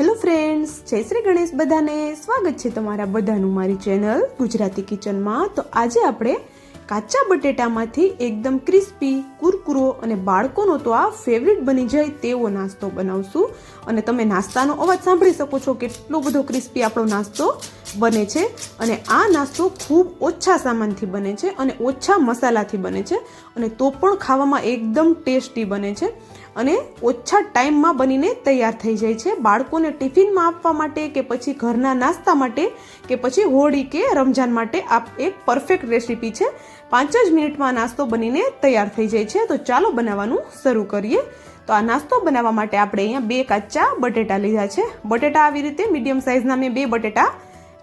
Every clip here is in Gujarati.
હેલો ફ્રેન્ડ્સ જય શ્રી ગણેશ બધાને. સ્વાગત છે તમારા બધાનું મારી ચેનલ ગુજરાતી કિચનમાં તો આજે આપણે કાચા બટેટામાંથી એકદમ ક્રિસ્પી કુરકુરો અને બાળકોનો તો આ ફેવરિટ બની જાય તેવો નાસ્તો બનાવશું. અને તમે નાસ્તાનો અવાજ સાંભળી શકો છો કેટલો બધો ક્રિસ્પી આપણો નાસ્તો બને છે. અને આ નાસ્તો ખૂબ ઓછા સામાનથી બને છે અને ઓછા મસાલાથી બને છે. અને તો પણ ખાવામાં એકદમ ટેસ્ટી બને છે. અને ઓછા ટાઈમમાં બનીને તૈયાર થઈ જાય છે. બાળકોને ટિફિનમાં આપવા માટે કે પછી ઘરના નાસ્તા માટે કે પછી હોળી કે રમજાન માટે આ એક પરફેક્ટ રેસીપી છે. પાંચ જ મિનિટમાં નાસ્તો બનીને તૈયાર થઈ જાય છે. તો ચાલો બનાવવાનું શરૂ કરીએ. તો આ નાસ્તો બનાવવા માટે આપણે અહીંયા બે કાચા બટેટા લીધા છે. બટેટા આવી રીતે મીડિયમ સાઇઝના મેં બે બટેટા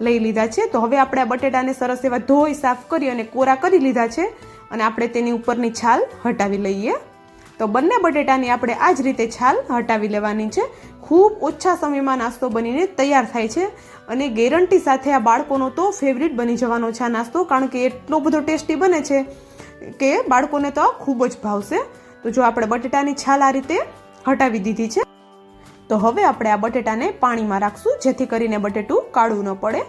લઈ લીધા છે. તો હવે આપણે આ બટેટાને સરસ એવા ધોઈ સાફ કરી અને કોરા કરી લીધા છે. અને આપણે તેની ઉપરની છાલ હટાવી લઈએ. તો બંને બટેટાની આપણે આ જ રીતે છાલ હટાવી લેવાની છે. ખૂબ ઓછા સમયમાં નાસ્તો બનીને તૈયાર થાય છે અને ગેરંટી સાથે આ બાળકોનો તો ફેવરિટ બની જવાનો છે આ નાસ્તો, કારણ કે એટલો બધો ટેસ્ટી બને છે કે બાળકોને તો ખૂબ જ ભાવશે. તો જો આપણે બટેટાની છાલ આ રીતે હટાવી દીધી છે, તો હવે આપણે આ બટેટાને પાણીમાં રાખશું, જેથી કરીને બટેટું કાળું ન પડે.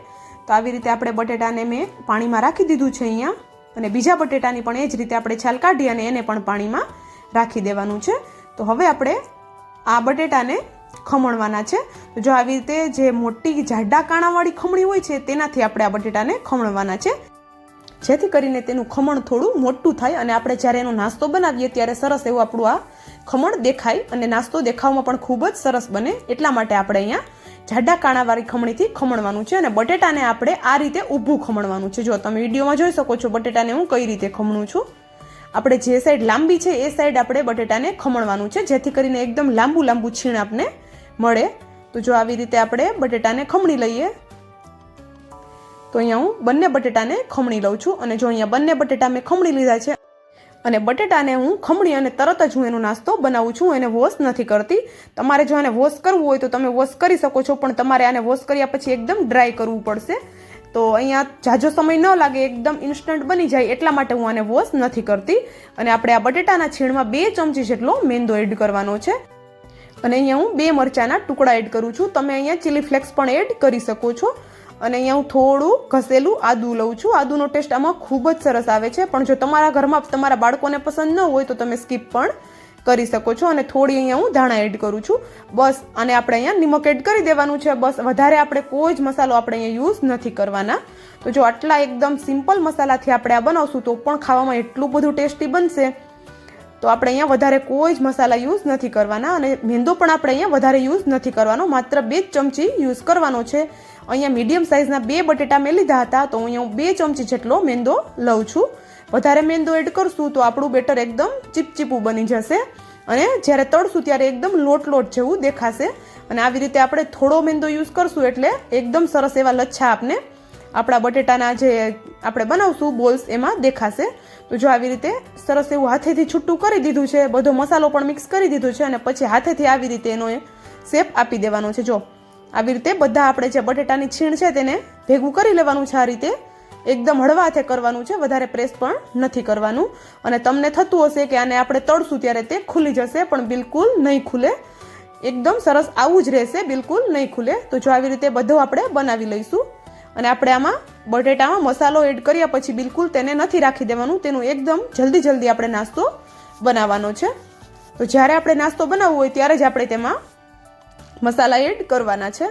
તો આવી રીતે આપણે બટેટાને મેં પાણીમાં રાખી દીધું છે અહીંયા. અને બીજા બટેટાની પણ એ જ રીતે આપણે છાલ કાઢી અને એને પણ પાણીમાં રાખી દેવાનું છે. તો હવે આપણે આ બટેટાને ખમણવાના છે. જો આવી રીતે જે મોટી જાડા કાણાવાળી ખમણી હોય છે, તેનાથી આપણે આ બટેટાને ખમણવાના છે. જેથી કરીને તેનું ખમણ થોડું મોટું થાય અને આપણે જ્યારે એનો નાસ્તો બનાવીએ ત્યારે સરસ એવું આપણું આ ખમણ દેખાય અને નાસ્તો દેખાવમાં પણ ખૂબ જ સરસ બને. એટલા માટે આપણે અહીંયા જાડા કાણાવાળી ખમણીથી ખમણવાનું છે અને બટેટાને આપણે આ રીતે ઊભું ખમણવાનું છે. જો તમે વિડીયોમાં જોઈ શકો છો બટેટાને હું કઈ રીતે ખમણું છું. આપણે જે સાઈડ લાંબી છે, એ સાઈડ આપણે બટેટાને ખમણવાનું છે, જેથી કરીને એકદમ લાંબુ લાંબુ છીણ આપને મળે. તો જો આવી રીતે આપણે બટેટાને ખમણી લઈએ. તો અહીંયા હું બંને બટેટાને ખમણી લઉં છું. અને જો અહીંયા બંને બટેટા મેં ખમણી લીધા છે, અને બટેટાને હું ખમણી અને તરત જ હું એનો નાસ્તો બનાવું છું. એને વોશ નથી કરતી. તમારે જો આને વોશ કરવું હોય તો તમે વોશ કરી શકો છો, પણ તમારે આને વોશ કર્યા પછી એકદમ ડ્રાય કરવું પડશે. તો અહીંયા જાજો સમય ન લાગે, એકદમ ઇન્સ્ટન્ટ બની જાય એટલા માટે હું આને વોશ નથી કરતી. અને આપણે આ બટેટાના છીણમાં બે ચમચી જેટલો મેંદો એડ કરવાનો છે. અને અહીંયા હું બે મરચાના ટુકડા એડ કરું છું. તમે અહીંયા ચીલી ફ્લેક્સ પણ એડ કરી શકો છો. અને અહીંયા હું થોડું ઘસેલું આદુ લઉં છું. આદુનો ટેસ્ટ આમાં ખૂબ જ સરસ આવે છે. પણ જો તમારા ઘરમાં તમારા બાળકોને પસંદ ન હોય તો તમે સ્કીપ પણ કરી શકો છો અને થોડી અહીંયા હું ધાણા એડ કરું છું. બસ, અને આપણે અહીંયા નિમક એડ કરી દેવાનું છે. બસ, વધારે આપણે કોઈ જ મસાલો આપણે અહીંયા યુઝ નથી કરવાના. તો જો આટલા એકદમ સિમ્પલ મસાલાથી આપણે આ બનાવશું તો પણ ખાવામાં એટલું બધું ટેસ્ટી બનશે. તો આપણે અહીંયા વધારે કોઈ જ મસાલા યુઝ નથી કરવાના અને મેંદો પણ આપણે અહીંયા વધારે યુઝ નથી કરવાનો. માત્ર બે જ ચમચી યુઝ કરવાનો છે. અહીંયા મીડિયમ સાઇઝના બે બટેટા મેં લીધા હતા. તો અહીંયા બે ચમચી જેટલો મેંદો લઉં છું. વધારે મેંદો એડ કરશું તો આપણું બેટર એકદમ ચીપચીપું બની જશે. અને જ્યારે તળશું ત્યારે એકદમ લોટ લોટ જેવું દેખાશે. અને આવી રીતે આપણે થોડો મેંદો યુઝ કરશું એટલે એકદમ સરસ એવા લચ્છા આપને આપણા બટેટાના જે આપણે બનાવશું બોલ્સ એમાં દેખાશે. તો જો આવી રીતે સરસ એવું હાથેથી છૂટું કરી દીધું છે, બધો મસાલો પણ મિક્સ કરી દીધો છે અને પછી હાથેથી આવી રીતે એનો શેપ આપી દેવાનો છે. જો આવી રીતે બધા આપણે જે બટેટાની છીણ છે તેને ભેગું કરી લેવાનું છે આ રીતે. એકદમ હળવા હાથે કરવાનું છે, વધારે પ્રેસ પણ નથી કરવાનું. અને તમને થતું હશે કે આને આપણે તળશું ત્યારે તે ખુલી જશે, પણ બિલકુલ નહીં ખુલે. એકદમ સરસ આવું જ રહેશે, બિલકુલ નહીં ખુલે. તો જો આવી રીતે બધું આપણે બનાવી લઈશું. અને આપણે આમાં બટેટામાં મસાલો એડ કર્યા પછી બિલકુલ તેને નથી રાખી દેવાનું, તેનું એકદમ જલ્દી જલ્દી આપણે નાસ્તો બનાવવાનો છે. તો જ્યારે આપણે નાસ્તો બનાવવો હોય ત્યારે જ આપણે તેમાં મસાલા એડ કરવાના છે.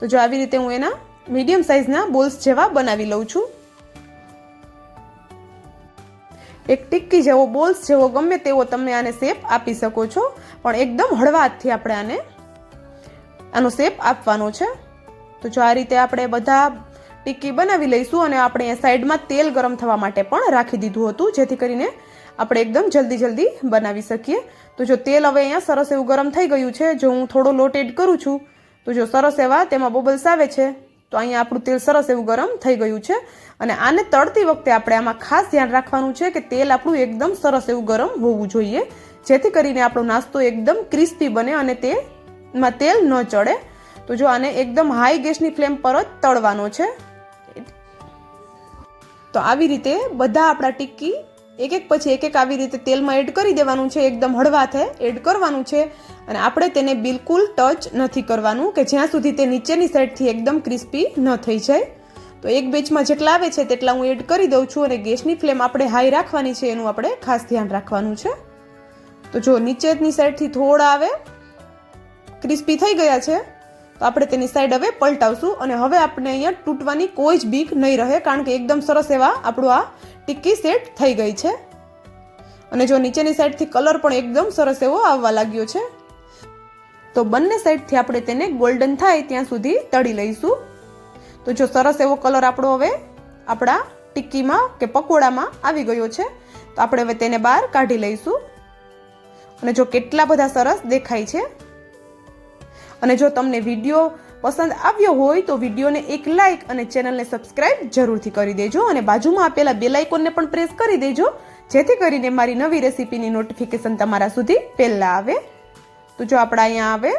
તો જો આવી રીતે હું એના મીડિયમ સાઇઝના બોલ્સ જેવા બનાવી લઉં છું. એક ટિક્કી જેવો, બોલ્સ જેવો ગમે તેવો તમે આને શેપ આપી શકો છો. પણ એકદમ હળવા આપણે આને આનો શેપ આપવાનો છે. તો જો આ રીતે આપણે બધા ટિક્કી બનાવી લઈશું અને આપણે સાઈડમાં તેલ ગરમ થવા માટે પણ રાખી દીધું હતું, જેથી કરીને આપણે એકદમ જલ્દી જલ્દી બનાવી શકીએ. તો જો તેલ હવે અહીંયા સરસ એવું ગરમ થઈ ગયું છે, જો હું થોડો લોટ એડ કરું છું, તો જો સરસ એવા તેમાં બબલ્સ આવે છે. તો અહીંયા આપણું તેલ સરસ એવું ગરમ થઈ ગયું છે. અને આને તળતી વખતે આપણે આમાં ખાસ ધ્યાન રાખવાનું છે કે તેલ આપણું એકદમ સરસ એવું ગરમ હોવું જોઈએ. જેથી કરીને આપણો નાસ્તો એકદમ ક્રિસ્પી બને અને તેમાં તેલ ન ચડે. તો જો આને એકદમ હાઈ ગેસની ફ્લેમ પર જ તળવાનો છે. તો આવી રીતે બધા આપણા ટિક્કી એક એક પછી એક એક આવી રીતે તેલમાં એડ કરી દેવાનું છે, એકદમ હળવાથે એડ કરવાનું છે. અને આપણે તેને બિલકુલ ટચ નથી કરવાનું કે જ્યાં સુધી તે નીચેની સાઈડથી એકદમ ક્રિસ્પી ન થઈ જાય. તો એક બેચમાં જેટલા આવે છે તેટલા હું એડ કરી દઉં છું અને ગેસની ફ્લેમ આપણે હાઈ રાખવાની છે એનું આપણે ખાસ ધ્યાન રાખવાનું છે. તો જો નીચેની સાઈડથી થોડા આવે, ક્રિસ્પી થઈ ગયા છે, તો આપણે તેની સાઈડ હવે પલટાવશું. અને હવે આપણે અહીંયા તૂટવાની કોઈ જ બીક નહીં રહે, કારણ કે એકદમ સરસ એવા આપણું આ ટિક્કી સેટ થઈ ગઈ છે. અને જો નીચેની સાઈડથી કલર પણ એકદમ સરસ એવો આવવા લાગ્યો છે. તો બંને સાઈડથી આપણે તેને ગોલ્ડન થાય ત્યાં સુધી તળી લઈશું. તો જો સરસ એવો કલર આપણો હવે આપણા ટિક્કીમાં કે પકોડામાં આવી ગયો છે. તો આપણે હવે તેને બહાર કાઢી લઈશું. અને જો કેટલા બધા સરસ દેખાય છે. અને જો તમને વીડિયો પસંદ આવ્યો હોય તો વિડીયોને એક લાઇક અને ચેનલને સબસ્ક્રાઇબ જરૂરથી કરી દેજો અને બાજુમાં આપેલા બે લાઇકોનને પણ પ્રેસ કરી દેજો. જેથી કરીને મારી નવી રેસીપીની નોટિફિકેશન તમારા સુધી પહેલાં આવે. તો જો આપણા અહીંયા આવે,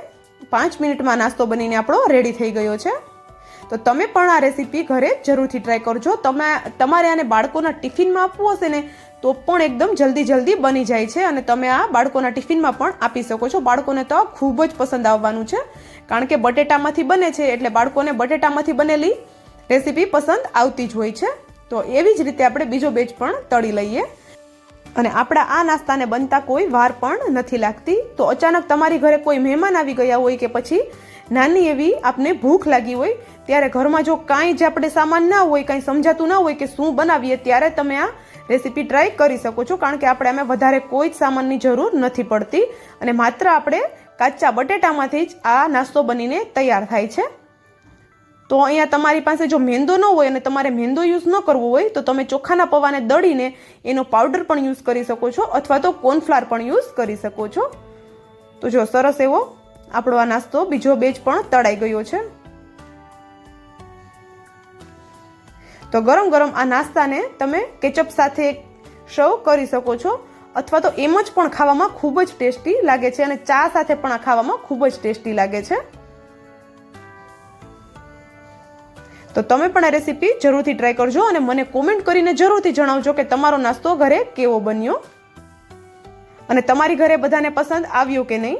પાંચ મિનિટમાં નાસ્તો બનીને આપણો રેડી થઈ ગયો છે. તો તમે પણ આ રેસીપી ઘરે જરૂરથી ટ્રાય કરજો. તમે તમારે આને બાળકોના ટિફિનમાં આપવું હશે ને તો પણ એકદમ જલ્દી જલ્દી બની જાય છે અને તમે આ બાળકોના ટિફિનમાં પણ આપી શકો છો. બાળકોને તો ખૂબ જ પસંદ આવવાનું છે. કારણ કે બટેટામાંથી બને છે એટલે બાળકોને બટેટામાંથી બનેલી રેસીપી પસંદ આવતી જ હોય છે. તો એવી જ રીતે આપણે બીજો બેચ પણ તળી લઈએ. અને આપણા આ નાસ્તાને બનતા કોઈ વાર પણ નથી લાગતી. તો અચાનક તમારી ઘરે કોઈ મહેમાન આવી ગયા હોય કે પછી નાની એવી આપને ભૂખ લાગી હોય, ત્યારે ઘરમાં જો કાંઈ જ આપણે સામાન ના હોય, કાંઈ સમજાતું ના હોય કે શું બનાવીએ, ત્યારે તમે આ રેસીપી ટ્રાય કરી શકો છો, કારણ કે આપણે આમાં વધારે કોઈ જ સામાનની જરૂર નથી પડતી. અને માત્ર આપણે કાચા બટેટામાંથી જ આ નાસ્તો બનીને તૈયાર થાય છે. તો અહીંયા તમારી પાસે જો મેંદો ન હોય અને તમારે મેંદો યુઝ ન કરવો હોય, તો તમે ચોખાના પૌવાને દળીને એનો પાવડર પણ યુઝ કરી શકો છો, અથવા તો કોર્નફ્લાર પણ યુઝ કરી શકો છો. તો જો સરસ એવો આપણો આ નાસ્તો બીજો બેચ પણ તળાઈ ગયો છે. તો ગરમ ગરમ આ નાસ્તાને તમે કેચઅપ સાથે સર્વ કરી શકો છો. અથવા તો એમ જ પણ ખાવામાં ખૂબ જ ટેસ્ટી લાગે છે અને ચા સાથે પણ આ ખાવામાં ખૂબ જ ટેસ્ટી લાગે છે. તો તમે પણ આ રેસીપી જરૂરથી ટ્રાય કરજો અને મને કોમેન્ટ કરીને જરૂરથી જણાવજો કે તમારો નાસ્તો ઘરે કેવો બન્યો. અને તમારી ઘરે બધાને પસંદ આવ્યો કે નહીં?